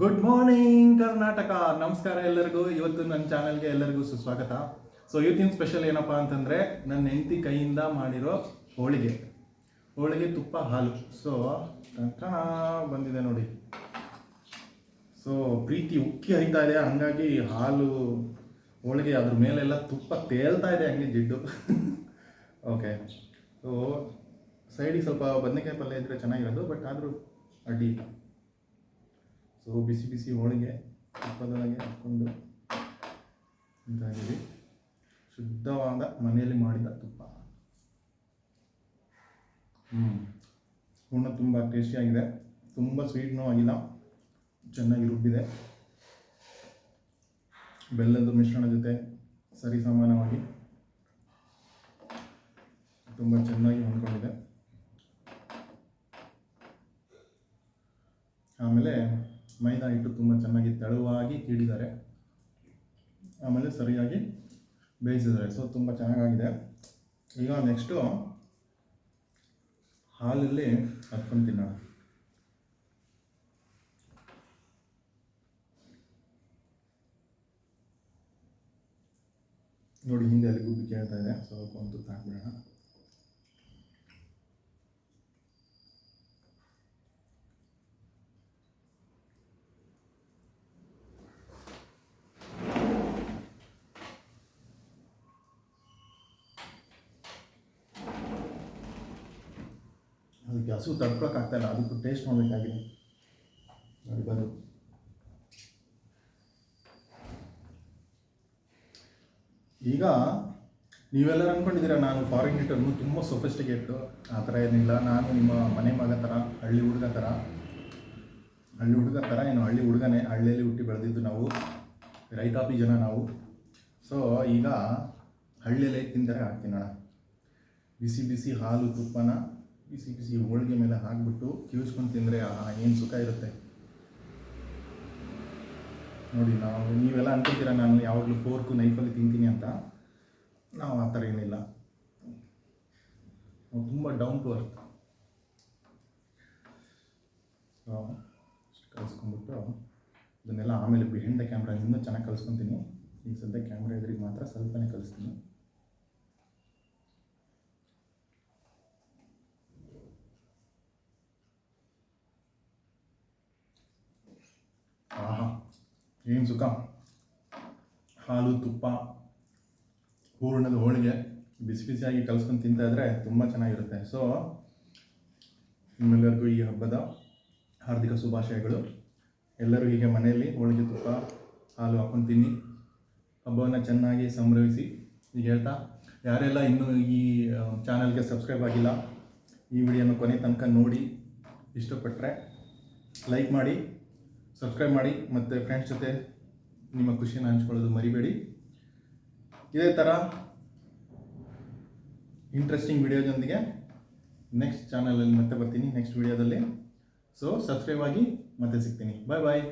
Good morning Karnataka ನಮಸ್ಕಾರ ಎಲ್ಲರಿಗೂ. ಇವತ್ತು ನನ್ನ ಚಾನಲ್ಗೆ ಎಲ್ಲರಿಗೂ ಸುಸ್ವಾಗತ. ಸೊ ಇವತ್ತಿನ ಸ್ಪೆಷಲ್ ಏನಪ್ಪ ಅಂತಂದರೆ, ನನ್ನ ಹೆಂಡತಿ ಕೈಯಿಂದ ಮಾಡಿರೋ ಹೋಳಿಗೆ. ಹೋಳಿಗೆ ತುಪ್ಪ ಹಾಲು. ಸೊ ಕಾಣ ಬಂದಿದೆ ನೋಡಿ. ಸೊ ಪ್ರೀತಿ ಉಕ್ಕಿ ಹರಿತಾ ಇದೆ. ಹಂಗಾಗಿ ಹಾಲು, ಹೋಳಿಗೆ ಅದ್ರ ಮೇಲೆಲ್ಲ ತುಪ್ಪ ತೇಲ್ತಾ ಇದೆ ಹಂಗೆ ಜಿಡ್ಡು. ಓಕೆ ಸೊ ಸೈಡಿಗೆ ಸ್ವಲ್ಪ ಬದನೆಕಾಯಿ ಪಲ್ಯ ಇದ್ದರೆ ಚೆನ್ನಾಗಿರೋದು ಬಟ್ ಆದರೂ ಅಡ್ಡಿ ಇಲ್ಲ. ಸೊ ಬಿಸಿ ಬಿಸಿ ಹೋಳಿಗೆ ಹಬ್ಬದೊಳಗೆ ಹಾಕ್ಕೊಂಡು ಇದಾಗಿದೆ ಶುದ್ಧವಾದ ಮನೆಯಲ್ಲಿ ಮಾಡಿದ ತುಪ್ಪ. ಹ್ಞೂ ಹೂರ್ಣ ತುಂಬ ಟೇಸ್ಟಿಯಾಗಿದೆ ತುಂಬ ಸ್ವೀಟ್ನೂ ಆಗಿಲ್ಲ. ಚೆನ್ನಾಗಿ ರುಬ್ಬಿದೆ. ಬೆಲ್ಲದ ಮಿಶ್ರಣ ಜೊತೆ ಸರಿ ಸಮಾನವಾಗಿ ತುಂಬ ಚೆನ್ನಾಗಿ ಹೊಂದ್ಕೊಂಡಿದೆ. ಆಮೇಲೆ ಮೈದಾ ಹಿಟ್ಟು ತುಂಬ ಚೆನ್ನಾಗಿ ತೆಳುವಾಗಿ ತೀಡಿದ್ದಾರೆ ಆಮೇಲೆ ಸರಿಯಾಗಿ ಬೇಯಿಸಿದ್ದಾರೆ ಸೊ ತುಂಬ ಚೆನ್ನಾಗಾಗಿದೆ. ಈಗ ನೆಕ್ಸ್ಟು ಹಾಲಲ್ಲಿ ಹತ್ಕೊಂಡು ತಿನ್ನೋಣ ನೋಡಿ, ಹಿಂದೆ ಅಲ್ಲಿ ಗುಬ್ಬಿ ಕೇಳ್ತಾ ಇದೆ. ಸ್ವಲ್ಪ ಒಂದು ತುತ್ತು ಅದಕ್ಕೆ ಹಸು ತಡ್ಕೊಳಕ್ಕೆ ಆಗ್ತಾ ಇಲ್ಲ. ಅದಕ್ಕೂ ಟೇಸ್ಟ್ ಮಾಡಬೇಕಾಗಿದೆ ನೋಡಿ ಬಂದು ಈಗ ನೀವೆಲ್ಲರೂ ಅಂದ್ಕೊಂಡಿದ್ದೀರ ನಾನು ಫಾರಿನ್ ರಿಟರ್ನು ತುಂಬ ಸೊಫಿಸ್ಟಿಕೇಟು ಆ ಥರ ಏನಿಲ್ಲ. ನಾನು ನಿಮ್ಮ ಮನೆ ಮಗ ಥರ, ಹಳ್ಳಿ ಹುಡುಗ ಥರ, ಹಳ್ಳಿ ಹುಡುಗ ಥರ ಏನು ಹಳ್ಳಿ ಹುಡುಗನೇ, ಹಳ್ಳಿಯಲ್ಲಿ ಹುಟ್ಟಿ ಬೆಳೆದಿದ್ದು ನಾವು, ರೈತಾಪಿ ಜನ ನಾವು. ಸೊ ಈಗ ಹಳ್ಳಿಯಲ್ಲಿ ತಿಂದರೆ ಹಾಕ್ತೀನಣ್ಣ ಬಿಸಿ ಬಿಸಿ ಹಾಲು ತುಪ್ಪನ ಬಿಸಿ ಬಿಸಿ ಹೋಳಿಗೆ ಮೇಲೆ ಹಾಕ್ಬಿಟ್ಟು ಕಿವಿಸ್ಕೊಂಡು ತಿಂದರೆ ಏನು ಸುಖ ಇರುತ್ತೆ? ನೋಡಿ, ನಾವು, ನೀವೆಲ್ಲ ಅನ್ಕೋತೀರ ನಾನು ಯಾವಾಗಲೂ ಫೋರ್ಕು ನೈಫಲ್ಲಿ ತಿಂತೀನಿ ಅಂತ? ನಾವು ಆ ಥರ ಏನಿಲ್ಲ. ತುಂಬ ಡೌನ್ ಟು ಅರ್ತ್ ಕಲಿಸ್ಕೊಂಡ್ಬಿಟ್ಟು ಇದನ್ನೆಲ್ಲ ಆಮೇಲೆ ಬಿಹೈಂಡ್ ದ ಕ್ಯಾಮ್ರಾ ಇನ್ನೂ ಚೆನ್ನಾಗಿ ಕಲಿಸ್ಕೊತೀನಿ. ಈಗ ಸದ್ಯ ಕ್ಯಾಮ್ರಾ ಎದುರಿಗೆ ಮಾತ್ರ ಸ್ವಲ್ಪನೇ ಕಲಿಸ್ತೀನಿ. ಏನು ಸುಖ ಹಾಲು, ತುಪ್ಪ, ಹೂರ್ಣದ ಹೋಳಿಗೆ ಬಿಸಿ ಬಿಸಿಯಾಗಿ ಕಲಿಸ್ಕೊಂಡು ತಿಂತಾ ಇದ್ರೆ ತುಂಬ ಚೆನ್ನಾಗಿರುತ್ತೆ. ಸೊ ನಿಮ್ಮೆಲ್ಲರಿಗೂ ಈ ಹಬ್ಬದ ಹಾರ್ದಿಕ ಶುಭಾಶಯಗಳು. ಎಲ್ಲರೂ ಹೀಗೆ ಮನೆಯಲ್ಲಿ ಹೋಳಿಗೆ, ತುಪ್ಪ, ಹಾಲು ಹಾಕೊಂಡು ತಿನ್ನಿ. ಹಬ್ಬವನ್ನು ಚೆನ್ನಾಗಿ ಸಂಭ್ರಮಿಸಿ. ಈಗ ಹೇಳ್ತಾ, ಯಾರೆಲ್ಲ ಇನ್ನೂ ಈ ಚಾನಲ್ಗೆ ಸಬ್ಸ್ಕ್ರೈಬ್ ಆಗಿಲ್ಲ, ಈ ವಿಡಿಯೋನ ಕೊನೆ ತನಕ ನೋಡಿ ಇಷ್ಟಪಟ್ಟರೆ ಲೈಕ್ ಮಾಡಿ ಸಬ್ಸ್ಕ್ರೈಬ್ ಮಾಡಿ ಮತ್ತು ಫ್ರೆಂಡ್ಸ್ ಜೊತೆ ನಿಮ್ಮ ಖುಷಿನ ಹಂಚ್ಕೊಳ್ಳೋದು ಮರಿಬೇಡಿ. ಇದೇ ಥರ ಇಂಟ್ರೆಸ್ಟಿಂಗ್ ವಿಡಿಯೋದೊಂದಿಗೆ ನೆಕ್ಸ್ಟ್ ಚಾನಲಲ್ಲಿ ಮತ್ತೆ ಬರ್ತೀನಿ ನೆಕ್ಸ್ಟ್ ವಿಡಿಯೋದಲ್ಲಿ ಸೊ ಸಬ್ಸ್ಕ್ರೈಬ್ ಆಗಿ ಮತ್ತೆ ಸಿಗ್ತೀನಿ. ಬಾಯ್ ಬಾಯ್